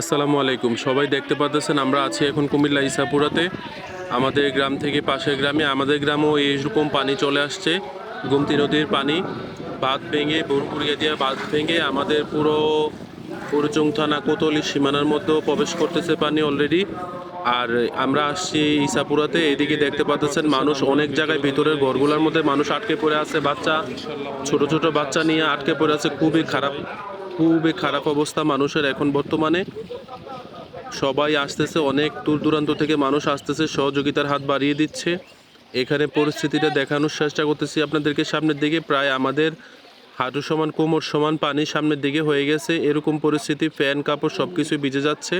আসসালামু আলাইকুম। সবাই দেখতে পাচ্ছেন আমরা আছি এখন কুমিল্লা ইসাপুরাতে। আমাদের গ্রাম থেকে পাশের গ্রামে, আমাদের গ্রামেও এইরকম পানি চলে আসছে। গুমতি নদীর পানি, বাঁধ ভেঙে বুরকুড়িয়া দিয়ে বাঁধ ভেঙে, আমাদের পুরো পুরুচুং থানা কোতলি সীমানার মধ্যেও প্রবেশ করতেছে পানি অলরেডি আর আমরা আসছি ইসাপুরাতে, এদিকে দেখতে পাচ্ছেন মানুষ অনেক জায়গায় ভিতরের ঘরগুলোর মধ্যে মানুষ আটকে পড়ে আছে। বাচ্চা, ছোট ছোট বাচ্চা নিয়ে আটকে পড়ে আছে, খুবই খারাপ খুবই খারাপ অবস্থা মানুষের এখন বর্তমানে। সবাই আসতেছে, অনেক দূর দূরান্ত থেকে মানুষ আসতেছে, সহযোগিতার হাত বাড়িয়ে দিচ্ছে। এখানে পরিস্থিতিটা দেখানোর চেষ্টা করতেছি আপনাদেরকে সামনের দিকে। প্রায় আমাদের হাঁটু সমান, কোমর সমান, পানি সামনের দিকে হয়ে গেছে। এরকম পরিস্থিতি, ফ্যান, কাপড় সব কিছুই ভিজে যাচ্ছে।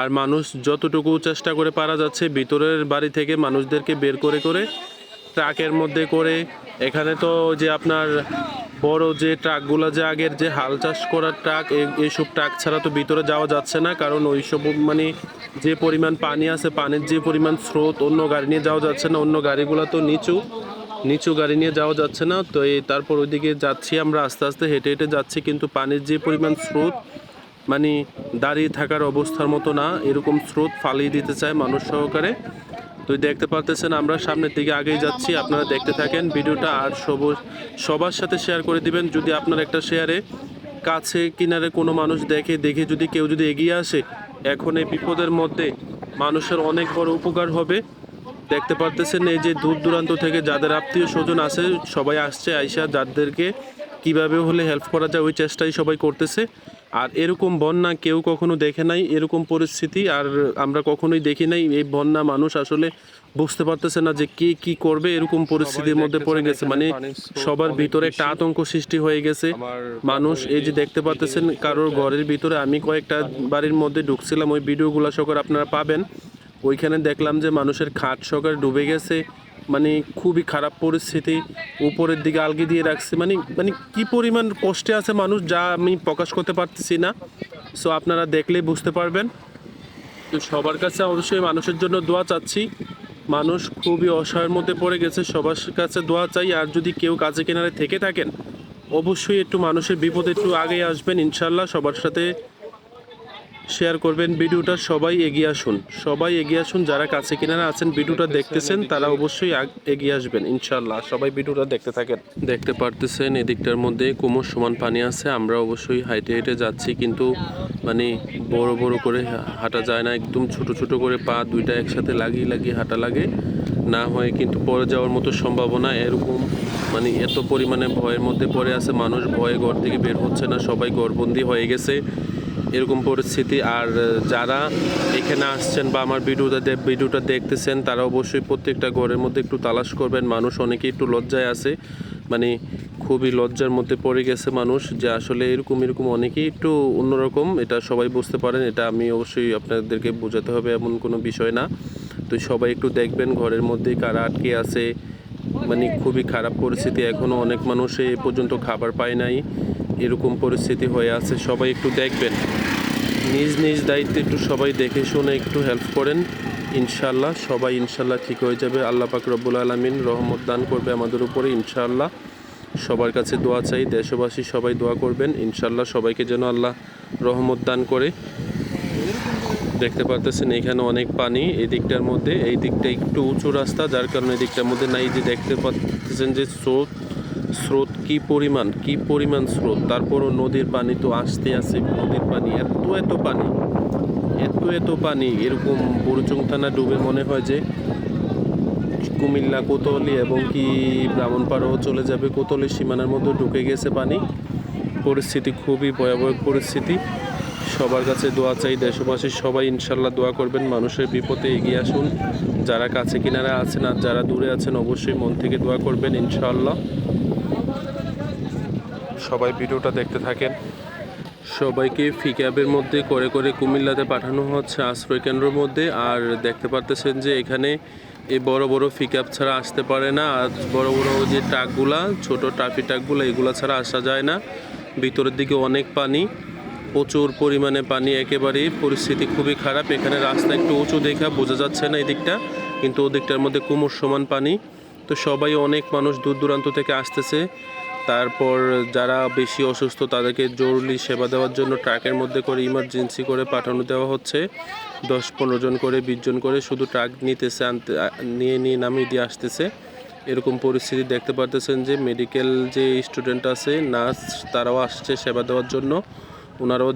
আর মানুষ যতটুকু চেষ্টা করে পারা যাচ্ছে, ভিতরের বাড়ি থেকে মানুষদেরকে বের করে করে ট্রাকের মধ্যে করে, এখানে তো যে আপনার বড় যে ট্রাকগুলো যে আগের যে হাল চাষ করার ট্রাক এই- এইসব ট্রাক ছাড়া তো ভিতরে যাওয়া যাচ্ছে না, কারণ ওইসব মানে যে পরিমাণ পানি আছে, পানির যে পরিমাণ স্রোত, অন্য গাড়ি নিয়ে যাওয়া যাচ্ছে না, অন্য গাড়িগুলো তো নিচু নিচু গাড়ি নিয়ে যাওয়া যাচ্ছে না, তো এই তারপর ওইদিকে যাচ্ছি আমরা আস্তে আস্তে, হেঁটে হেঁটে যাচ্ছি, কিন্তু পানির যে পরিমাণ স্রোত মানে দাঁড়িয়ে থাকার অবস্থার মতো না, এরকম স্রোত ফালিয়ে দিতে চায় মানুষ সহকারে। তো দেখতে পারতেছেন, আমরা সামনের দিকে আগেই যাচ্ছি। আপনারা দেখতে থাকেন, ভিডিওটা আর সব সবার সাথে শেয়ার করে দিবেন। যদি আপনার একটা শেয়ারে কাছে কিনারে কোনো মানুষ দেখে দেখে যদি কেউ যদি এগিয়ে আসে, এখন এই বিপদের মধ্যে মানুষের অনেক বড় উপকার হবে। দেখতে পারতেছেন, এই যে দূর দূরান্ত থেকে যাদের আত্মীয় স্বজন আছে, সবাই আসছে, আইসা যাদেরকে কীভাবে হলে হেল্প করা যায়, ওই চেষ্টাই সবাই করতেছে। আর এরকম বন্যা কেউ কখনো দেখে নাই এরকম পরিস্থিতি আর আমরা কখনোই দেখি নাই। এই বন্যা মানুষ আসলে বুঝতে পারতেছে না যে কে কি করবে এরকম পরিস্থিতির মধ্যে পড়ে গেছে। মানে সবার ভিতরে একটা আতঙ্ক সৃষ্টি হয়ে গেছে। মানুষ এই যে দেখতে পারতেছেন কারোর ঘরের ভিতরে আমি কয়েকটা বাড়ির মধ্যে ঢুকছিলাম ওই ভিডিওগুলো সকর আপনারা পাবেন। ওইখানে দেখলাম যে মানুষের খাট সকার ডুবে গেছে। মানে খুবই খারাপ পরিস্থিতি, উপরের দিকে আলগি দিয়ে রাখছে। মানে মানে কি পরিমাণ কষ্টে আছে মানুষ যা আমি প্রকাশ করতে পারতেছি না। সো আপনারা দেখলেই বুঝতে পারবেন। তো সবার কাছে অবশ্যই মানুষের জন্য দোয়া চাচ্ছি। মানুষ খুবই অসহায়ের মধ্যে পড়ে গেছে, সবার কাছে দোয়া চাই। আর যদি কেউ কাজে কিনারে থেকে থাকেন, অবশ্যই একটু মানুষের বিপদে একটু আগে আসবেন। ইনশাল্লাহ সবার সাথে শেয়ার করবেন ভিডিওটা, সবাই এগিয়ে আসুন। সবাই এগিয়ে আসুন, যারা কাছে কিনারা আছেন, ভিডিওটা দেখতেছেন, তারা অবশ্যই এগিয়ে আসবেন ইনশাল্লাহ সবাই ভিডিওটা দেখতে থাকেন। দেখতে পারতেছেন, এদিকটার মধ্যে কোমর সমান পানি আছে, আমরা অবশ্যই হাইটে হেঁটে যাচ্ছি, কিন্তু মানে বড় বড় করে হাঁটা যায় না, একদম ছোট ছোট করে পা দুইটা একসাথে লাগিয়ে লাগিয়ে হাঁটা লাগে। না হয় কিন্তু পরে যাওয়ার মতো সম্ভাবনা, এরকম মানে এত পরিমাণে ভয়ের মধ্যে পড়ে আছে, মানুষ ভয়ে ঘর থেকে বের হচ্ছে না, সবাই ঘরবন্দি হয়ে গেছে। এরকম পরিস্থিতি। আর যারা এখানে আসছেন বা আমার ভিডিওটা ভিডিওটা দেখতেছেন, তারা অবশ্যই প্রত্যেকটা ঘরের মধ্যে একটু তালাশ করবেন। মানুষ অনেকেই একটু লজ্জায় আছে। মানে খুবই লজ্জার মধ্যে পড়ে গেছে মানুষ যে আসলে এরকম এরকম অনেকেই একটু অন্যরকম। এটা সবাই বুঝতে পারেন। এটা আমি অবশ্যই আপনাদেরকে বোঝাতে হবে এমন কোনো বিষয় না। তো সবাই একটু দেখবেন ঘরের মধ্যে কারা আটকে আছে। মানে খুবই খারাপ পরিস্থিতি। এখনও অনেক মানুষ এ পর্যন্ত খাবার পায় নাই। এরকম পরিস্থিতি হয়ে আছে, সবাই একটু দেখবেন। নিজ নিজ দায়িত্বে একটু সবাই দেখে শুনে একটু হেল্প করেন। ইনশাল্লাহ সবাই ইনশাল্লাহ ঠিক হয়ে যাবে। আল্লাহ পাক রব্বুল আলমিন রহমত দান করবে আমাদের উপরে ইনশাল্লাহ সবার কাছে দোয়া চাই, দেশবাসী সবাই দোয়া করবেন। ইনশাল্লাহ সবাইকে যেন আল্লাহ রহমত দান করে। দেখতে পারতেছেন এখানে অনেক পানি, এই দিকটার মধ্যে, এই দিকটা একটু উঁচু রাস্তা, যার কারণে এই দিকটার মধ্যে নাই যে দেখতে পাচ্ছেন যে স্রোত। স্রোত, কি পরিমাণ কি পরিমাণ স্রোত? তারপরও নদীর পানি তো আসতে আসে নদীর পানি, এত এত পানি, এত এত পানি। এরকম বুড়ুচুং থানা ডুবে মনে হয় যে কুমিল্লা, কোতোয়ালি এবং কি ব্রাহ্মণপাড়াও চলে যাবে। কোতোয়ালি সীমানার মধ্যে ঢুকে গেছে পানি। পরিস্থিতি খুবই ভয়াবহ পরিস্থিতি। সবার কাছে দোয়া চাই, দেশবাসী সবাই ইনশাল্লাহ দোয়া করবেন। মানুষের বিপদে এগিয়ে আসুন। যারা কাছে কিনারা আছেন আর যারা দূরে আছেন, অবশ্যই মন থেকে দোয়া করবেন ইনশাল্লাহ। সবাই ভিডিওটা দেখতে থাকেন। সবাইকে ফিক্যাবের মধ্যে করে করে কুমিল্লাতে পাঠানো হচ্ছে আশ্রয় কেন্দ্রের মধ্যে। আর দেখতে পারতেছেন যে এখানে এই বড় বড় পিকআপ ছাড়া আসতে পারে না। আর বড় বড় যে ট্রাকগুলা, ছোট ট্রাফি ট্রাকগুলো, এগুলো ছাড়া আসা যায় না। ভিতরের দিকে অনেক পানি, প্রচুর পরিমাণে পানি, একেবারেই পরিস্থিতি খুবই খারাপ। এখানে রাস্তা একটু উঁচু দেখা বোঝা যাচ্ছে না এই দিকটা কিন্তু ওদিকটার মধ্যে কুমোর সমান পানি। তো সবাই অনেক মানুষ দূর দূরান্ত থেকে আসতেছে। তারপর যারা বেশি অসুস্থ, তাদেরকে জরুরি সেবা দেওয়ার জন্য ট্রাকের মধ্যে করে ইমার্জেন্সি করে পাঠানো দেওয়া হচ্ছে। দশ, পনেরো জন করে, বিশ জন করে শুধু ট্রাক নিতেছে, আনতে নিয়ে নিয়ে নামিয়ে দিয়ে আসতেছে। এরকম পরিস্থিতি দেখতে পারতেছেন যে মেডিকেল যে স্টুডেন্ট আছে নার্স তারাও আসছে সেবা দেওয়ার জন্য। ওনারাও